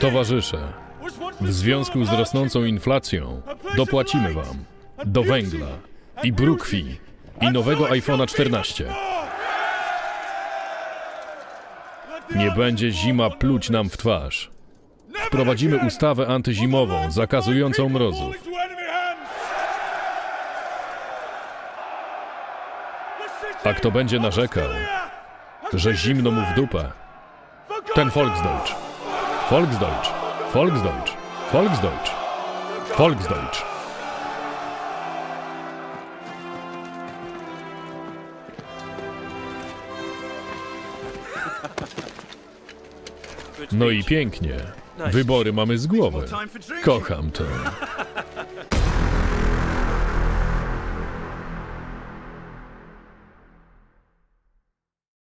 Towarzysze, w związku z rosnącą inflacją dopłacimy wam do węgla i brukwi i nowego iPhone'a 14. Nie będzie zima pluć nam w twarz. Wprowadzimy ustawę antyzimową zakazującą mrozów. A kto będzie narzekał, że zimno mu w dupę, ten Volksdeutsch. Volksdeutsch. Volksdeutsch. Volksdeutsch. Volksdeutsch. No i pięknie. Wybory mamy z głowy. Kocham to.